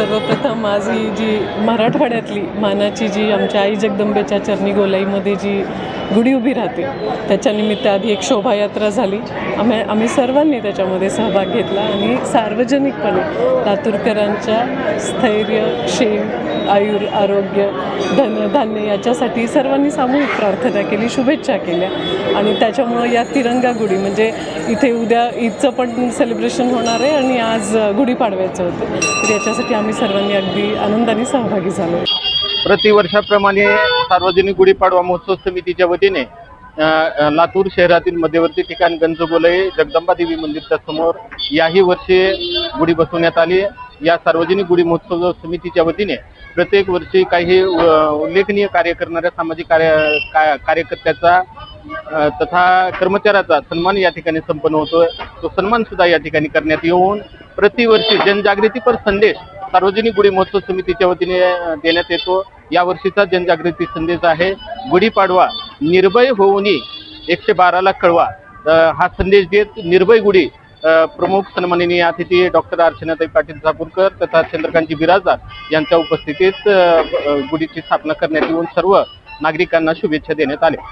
सर्वप्रथम माझी जी मराठवाड्यातली मानाची जी आमच्या आई जगदंबेच्या चरणी गोलाईमध्ये जी गुढी उभी राहते त्याच्यानिमित्त आधी एक शोभायात्रा झाली. आम्ही आम्ही सर्वांनी त्याच्यामध्ये सहभाग घेतला आणि सार्वजनिकपणे लातूरकरांच्या स्थैर्य क्षेम आयुर आरोग्य धन धान्य याच्यासाठी सर्वांनी सामूहिक प्रार्थना केली शुभेच्छा केल्या. आणि त्याच्यामुळं या तिरंगा गुढी म्हणजे इथे उद्या ईदचं पण सेलिब्रेशन होणार आहे आणि आज गुढीपाडव्याचं होतं. तर याच्यासाठी आम्ही सर्वांनी अगदी आनंदाने सहभागी झालो. आहे प्रतिवर्षाप्रमाणे सार्वजनिक गुढीपाडवा महोत्सव समितीच्या वतीने लातूर शहरातील मध्यवर्ती ठिकाण गंजगोलई जगदंबा देवी मंदिरच्या समोर याही वर्षी गुढी बसवण्यात आली. या सार्वजनिक गुढी महोत्सव समितीच्या वतीने प्रत्येक वर्षी काही उल्लेखनीय कार्य करणाऱ्या सामाजिक कार्य का- कार्यकर्त्याचा तथा कर्मचाऱ्याचा सन्मान या ठिकाणी संपन्न होतो तो सन्मान सुद्धा या ठिकाणी करण्यात येऊन प्रतिवर्षी जनजागृतीपर संदेश सार्वजनिक गुढी महोत्सव समितीच्या वतीने देण्यात येतो. या वर्षीचा जनजागृती संदेश आहे. गुढीपाडवा निर्भय होऊनी एकशे बाराला कळवा. हा संदेश देत निर्भय गुढी प्रमुख सन्माननीय अतिथी डॉक्टर अर्चनाताई पाटील चाकूरकर तथा चंद्रकांतजी बिराजदार यांच्या उपस्थितीत गुढीची स्थापना करण्यात येऊन सर्व नागरिकांना शुभेच्छा देण्यात आल्या.